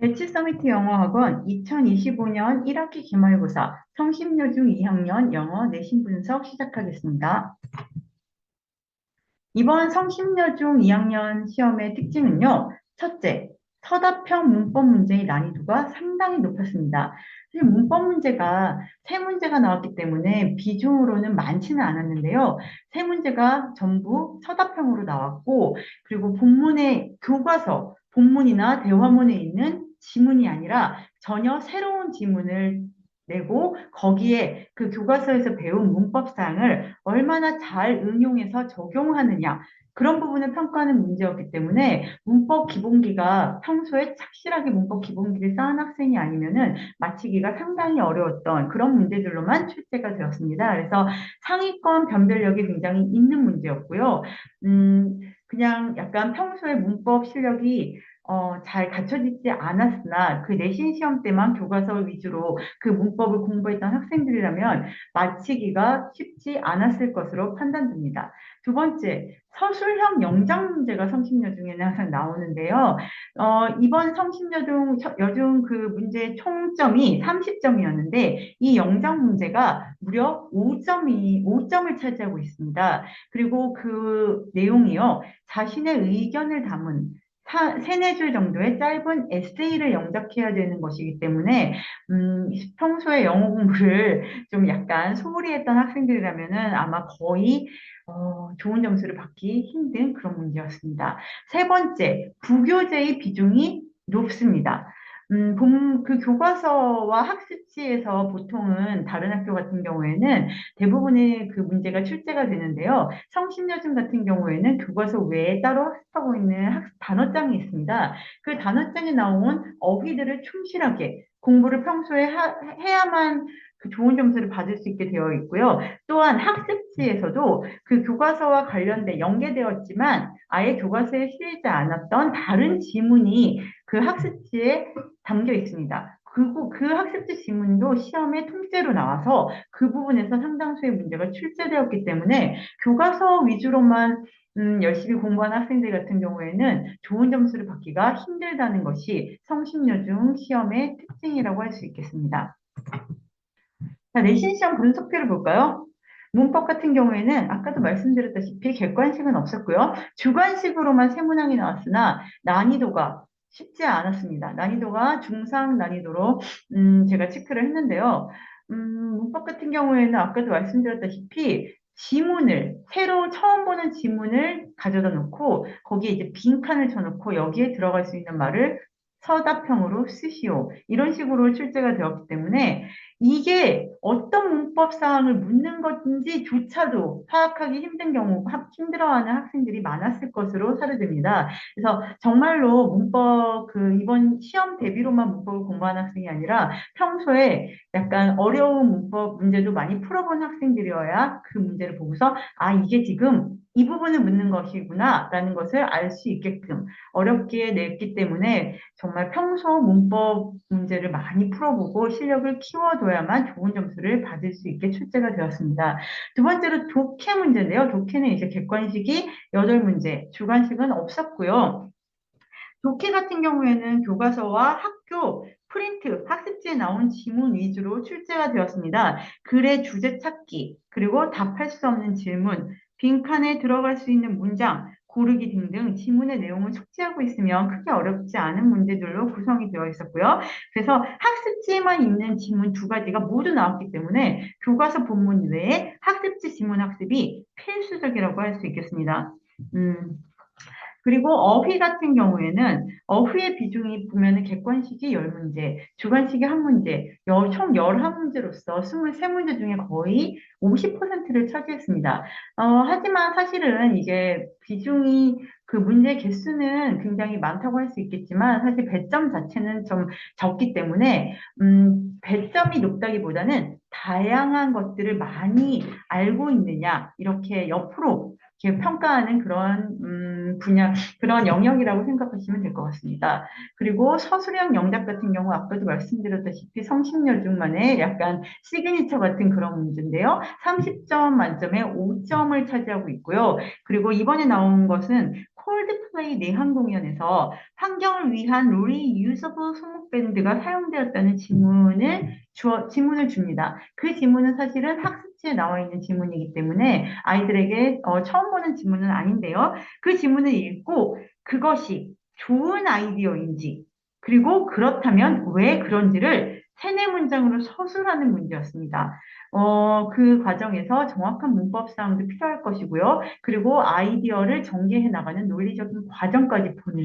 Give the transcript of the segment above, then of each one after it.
배치 서미트 영어학원 2025년 1학기 기말고사 성심여중 2학년 영어 내신 분석 시작하겠습니다. 이번 성심여중 2학년 시험의 특징은요. 첫째, 서답형 문법 문제의 난이도가 상당히 높았습니다. 사실 문법 문제가 세 문제가 나왔기 때문에 비중으로는 많지는 않았는데요. 세 문제가 전부 서답형으로 나왔고, 그리고 본문의 교과서, 본문이나 대화문에 있는 지문이 아니라 전혀 새로운 지문을 내고 거기에 그 교과서에서 배운 문법 사항을 얼마나 잘 응용해서 적용하느냐 그런 부분을 평가하는 문제였기 때문에 문법 기본기가 평소에 착실하게 문법 기본기를 쌓은 학생이 아니면은 마치기가 상당히 어려웠던 그런 문제들로만 출제가 되었습니다. 그래서 상위권 변별력이 굉장히 있는 문제였고요. 음, 그냥 약간 평소에 문법 실력이 어, 잘 갖춰지지 않았으나 그 내신 시험 때만 교과서 위주로 그 문법을 공부했던 학생들이라면 마치기가 쉽지 않았을 것으로 판단됩니다. 두 번째, 서술형 영장 문제가 성심여 중에는 항상 나오는데요. 어, 이번 성심여 중 여중 그 문제 총점이 30점이었는데 이 영장 문제가 무려 5점이 5점을 차지하고 있습니다. 그리고 그 내용이요. 자신의 의견을 담은 세네 줄 정도의 짧은 에세이를 영작해야 되는 것이기 때문에 음, 평소에 영어 공부를 좀 약간 소홀히 했던 학생들이라면은 아마 거의 어, 좋은 점수를 받기 힘든 그런 문제였습니다. 세 번째, 부교재의 비중이 높습니다. 음, 본, 그 교과서와 학습지에서 보통은 다른 학교 같은 경우에는 대부분의 그 문제가 출제가 되는데요. 성신여중 같은 경우에는 교과서 외에 따로 학습하고 있는 학습 단어장이 있습니다. 그 단어장에 나온 어휘들을 충실하게 공부를 평소에 하, 해야만 그 좋은 점수를 받을 수 있게 되어 있고요. 또한 학습지에서도 그 교과서와 관련된 연계되었지만 아예 교과서에 실리지 않았던 다른 지문이 그 학습지에 담겨 있습니다. 그리고 그 학습지 지문도 시험에 통째로 나와서 그 부분에서 상당수의 문제가 출제되었기 때문에 교과서 위주로만 음, 열심히 공부한 학생들 같은 경우에는 좋은 점수를 받기가 힘들다는 것이 성심여중 시험의 특징이라고 할 수 있겠습니다. 자, 내신 시험 분석표를 볼까요? 문법 같은 경우에는 아까도 말씀드렸다시피 객관식은 없었고요. 주관식으로만 세 문항이 나왔으나 난이도가 쉽지 않았습니다. 난이도가 중상 난이도로 음, 제가 체크를 했는데요. 음, 문법 같은 경우에는 아까도 말씀드렸다시피 지문을 새로 처음 보는 지문을 가져다 놓고 거기에 이제 빈칸을 쳐놓고 여기에 들어갈 수 있는 말을 서답형으로 쓰시오. 이런 식으로 출제가 되었기 때문에 이게 어떤 문법 사항을 묻는 것인지조차도 파악하기 힘든 경우, 힘들어하는 학생들이 많았을 것으로 사료됩니다. 그래서 정말로 문법, 그 이번 시험 대비로만 문법을 공부하는 학생이 아니라 평소에 약간 어려운 문법 문제도 많이 풀어본 학생들이어야 그 문제를 보고서 아, 이게 지금 이 부분을 묻는 것이구나 라는 것을 알 수 있게끔 어렵게 냈기 때문에 정말 평소 문법 문제를 많이 풀어보고 실력을 키워둬야만 좋은 점수를 받을 수 있게 출제가 되었습니다. 두 번째로 독해 문제인데요. 독해는 이제 객관식이 8문제, 주관식은 없었고요. 독해 같은 경우에는 교과서와 학교 프린트, 학습지에 나온 지문 위주로 출제가 되었습니다. 글의 주제 찾기, 그리고 답할 수 없는 질문, 빈칸에 들어갈 수 있는 문장, 고르기 등등 지문의 내용을 숙지하고 있으면 크게 어렵지 않은 문제들로 구성이 되어 있었고요. 그래서 학습지에만 있는 지문 두 가지가 모두 나왔기 때문에 교과서 본문 외에 학습지 지문 학습이 필수적이라고 할 수 있겠습니다. 음, 그리고 어휘 같은 경우에는 어휘의 비중이 보면은 객관식이 10문제, 주관식이 1문제, 총 11문제로서 23문제 중에 거의 50%를 차지했습니다. 어, 하지만 사실은 이게 비중이 그 문제 개수는 굉장히 많다고 할 수 있겠지만 사실 배점 자체는 좀 적기 때문에 음, 배점이 높다기보다는 다양한 것들을 많이 알고 있느냐 이렇게 옆으로 평가하는 그런 음, 분야, 그런 영역이라고 생각하시면 될 것 같습니다. 그리고 서술형 영작 같은 경우 아까도 말씀드렸다시피 성신여 중만의 약간 시그니처 같은 그런 문제인데요. 30점 만점에 5점을 차지하고 있고요. 그리고 이번에 나온 것은 콜드플레이 내한 공연에서 환경을 위한 리유서블 소목 밴드가 사용되었다는 지문을 주어, 지문을 줍니다. 그 지문은 사실은 학습 지에 나와 있는 지문이기 때문에 아이들에게 어, 처음 보는 지문은 아닌데요. 그 지문을 읽고 그것이 좋은 아이디어인지 그리고 그렇다면 왜 그런지를 세네 문장으로 서술하는 문제였습니다. 어, 그 과정에서 정확한 문법 사항도 필요할 것이고요. 그리고 아이디어를 전개해 나가는 논리적인 과정까지 보는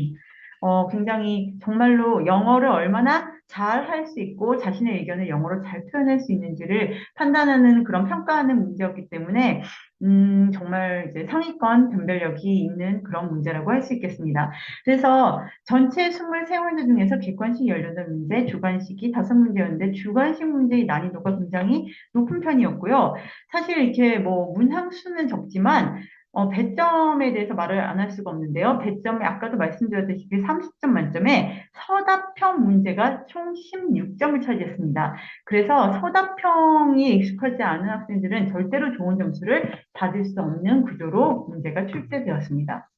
어, 굉장히 정말로 영어를 얼마나 잘 할 수 있고 자신의 의견을 영어로 잘 표현할 수 있는지를 판단하는 그런 평가하는 문제였기 때문에 음, 정말 이제 상위권 변별력이 있는 그런 문제라고 할 수 있겠습니다. 그래서 전체 23문제 중에서 객관식 18문제, 주관식이 5문제였는데 주관식 문제의 난이도가 굉장히 높은 편이었고요. 사실 이렇게 뭐 문항수는 적지만 어, 배점에 대해서 말을 안 할 수가 없는데요. 배점에 아까도 말씀드렸듯이 30점 만점에 서답형 문제가 총 16점을 차지했습니다. 그래서 서답형이 익숙하지 않은 학생들은 절대로 좋은 점수를 받을 수 없는 구조로 문제가 출제되었습니다.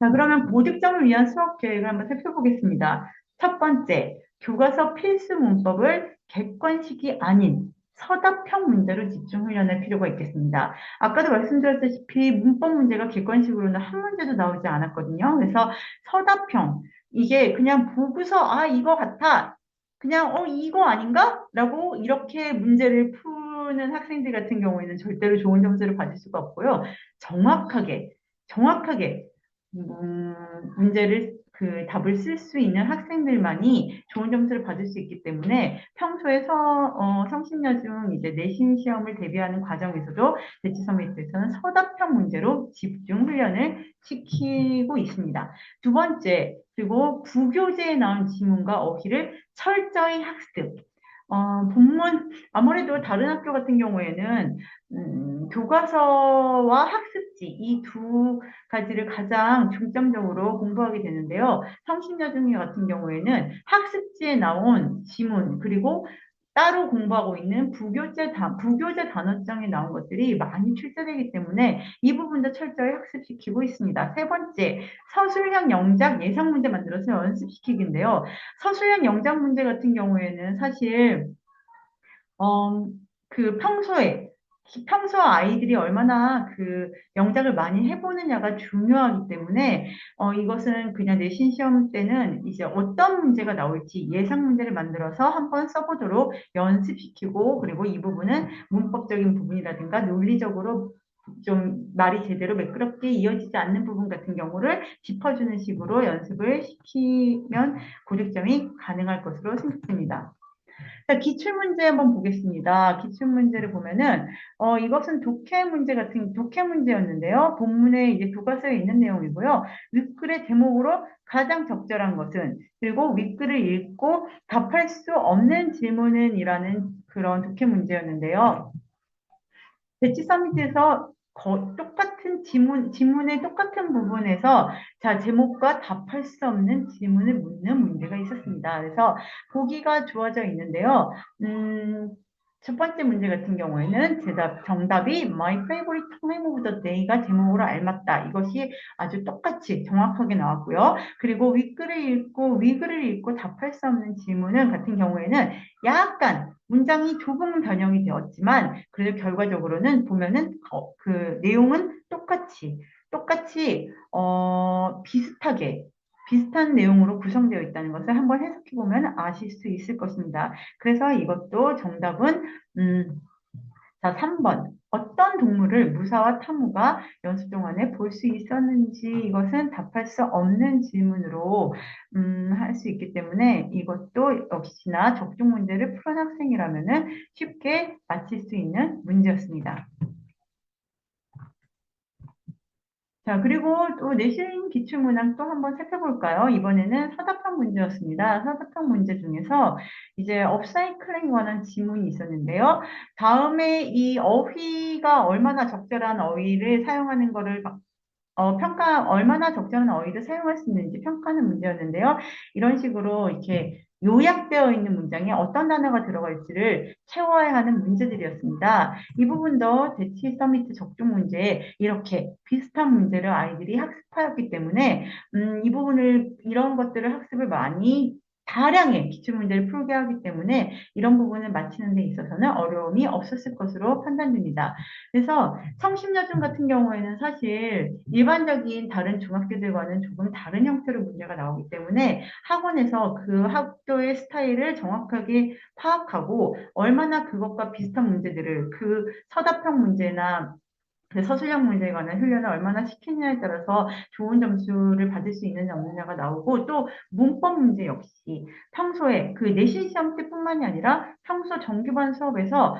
자, 그러면 고득점을 위한 수업 계획을 한번 살펴보겠습니다. 첫 번째, 교과서 필수 문법을 객관식이 아닌 서답형 문제로 집중 훈련할 필요가 있겠습니다. 아까도 말씀드렸다시피 문법 문제가 객관식으로는 한 문제도 나오지 않았거든요. 그래서 서답형, 이게 그냥 보고서 아 이거 같아. 그냥 어 이거 아닌가? 라고 이렇게 문제를 푸는 학생들 같은 경우에는 절대로 좋은 점수를 받을 수가 없고요. 정확하게, 정확하게 음, 문제를 그 답을 쓸 수 있는 학생들만이 좋은 점수를 받을 수 있기 때문에 평소에 서, 어, 성신여 중 이제 내신 시험을 대비하는 과정에서도 대치 서미트에서는 서답형 문제로 집중 훈련을 시키고 있습니다. 두 번째, 그리고 부교재에 나온 지문과 어휘를 철저히 학습. 어, 본문, 아무래도 다른 학교 같은 경우에는, 음, 교과서와 학습 지, 이 두 가지를 가장 중점적으로 공부하게 되는데요. 성신여중이 같은 경우에는 학습지에 나온 지문, 그리고 따로 공부하고 있는 부교재, 다, 부교재 단어장에 나온 것들이 많이 출제되기 때문에 이 부분도 철저히 학습시키고 있습니다. 세 번째, 서술형 영작 예상 문제 만들어서 연습시키기인데요. 서술형 영작 문제 같은 경우에는 사실 어, 그 평소에 평소 아이들이 얼마나 그 영작을 많이 해보느냐가 중요하기 때문에 어, 이것은 그냥 내신 시험 때는 이제 어떤 문제가 나올지 예상 문제를 만들어서 한번 써보도록 연습시키고 그리고 이 부분은 문법적인 부분이라든가 논리적으로 좀 말이 제대로 매끄럽게 이어지지 않는 부분 같은 경우를 짚어주는 식으로 연습을 시키면 고득점이 가능할 것으로 생각됩니다. 자, 기출문제 한번 보겠습니다. 기출문제를 보면은, 어, 이것은 독해 문제 같은, 독해 문제였는데요. 본문에 이제 교과서에 있는 내용이고요. 윗글의 제목으로 가장 적절한 것은, 그리고 윗글을 읽고 답할 수 없는 질문은 이라는 그런 독해 문제였는데요. 배치 서밋에서 거, 똑같은 지문, 지문의 똑같은 부분에서 자, 제목과 답할 수 없는 질문을 묻는 문제가 있었습니다. 그래서 보기가 주어져 있는데요. 음, 첫 번째 문제 같은 경우에는 대답, 정답이 My favorite time of the day가 제목으로 알맞다. 이것이 아주 똑같이 정확하게 나왔고요. 그리고 윗글을 읽고 위글을 읽고 답할 수 없는 질문은 같은 경우에는 약간 문장이 조금은 변형이 되었지만 그래도 결과적으로는 보면은 어, 그 내용은 똑같이 똑같이 어, 비슷하게 비슷한 내용으로 구성되어 있다는 것을 한번 해석해 보면 아실 수 있을 것입니다. 그래서 이것도 정답은 음, 자 3번 어떤 동물을 무사와 타무가 연습 동안에 볼 수 있었는지 이것은 답할 수 없는 질문으로 음, 할 수 있기 때문에 이것도 역시나 적중 문제를 푸른 학생이라면 쉽게 맞힐 수 있는 문제였습니다. 자, 그리고 또 내신 기출문항 또 한번 살펴볼까요? 이번에는 서답형 문제였습니다. 서답형 문제 중에서 이제 업사이클링 관한 지문이 있었는데요. 다음에 이 어휘가 얼마나 적절한 어휘를 사용하는 거를 어, 평가, 얼마나 적절한 어휘를 사용할 수 있는지 평가하는 문제였는데요. 이런 식으로 이렇게 요약되어 있는 문장에 어떤 단어가 들어갈지를 채워야 하는 문제들이었습니다. 이 부분도 대치 서미트 적중 문제에 이렇게 비슷한 문제를 아이들이 학습하였기 때문에 음, 이 부분을 이런 것들을 학습을 많이 다량의 기출문제를 풀게 하기 때문에 이런 부분을 맞히는 데 있어서는 어려움이 없었을 것으로 판단됩니다. 그래서 성심여중 같은 경우에는 사실 일반적인 다른 중학교들과는 조금 다른 형태로 문제가 나오기 때문에 학원에서 그 학교의 스타일을 정확하게 파악하고 얼마나 그것과 비슷한 문제들을 그 서답형 문제나 그 서술형 문제에 관한 훈련을 얼마나 시키느냐에 따라서 좋은 점수를 받을 수 있느냐 없느냐가 나오고 또 문법 문제 역시 평소에 그 내신 시험 때뿐만이 아니라 평소 정규반 수업에서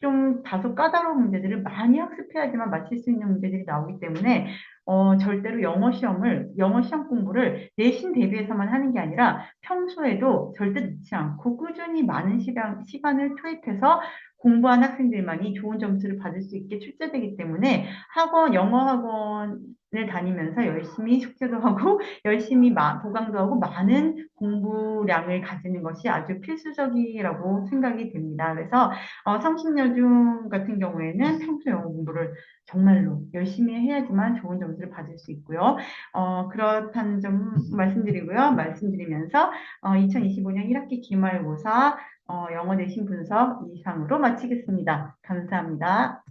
좀 다소 까다로운 문제들을 많이 학습해야지만 맞힐 수 있는 문제들이 나오기 때문에 어, 절대로 영어 시험을, 영어 시험 공부를 내신 대비해서만 하는 게 아니라 평소에도 절대 늦지 않고 꾸준히 많은 시간, 시간을 투입해서 공부한 학생들만이 좋은 점수를 받을 수 있게 출제되기 때문에 학원, 영어 학원을 다니면서 열심히 숙제도 하고 열심히 마, 보강도 하고 많은 공부량을 가지는 것이 아주 필수적이라고 생각이 됩니다. 그래서 어, 성신여중 같은 경우에는 평소 영어 공부를 정말로 열심히 해야지만 좋은 점수를 받을 수 있고요. 어, 그렇다는 점 말씀드리고요. 말씀드리면서 어, 2025년 1학기 기말고사 어, 영어 내신 분석 이상으로 마치겠습니다. 감사합니다.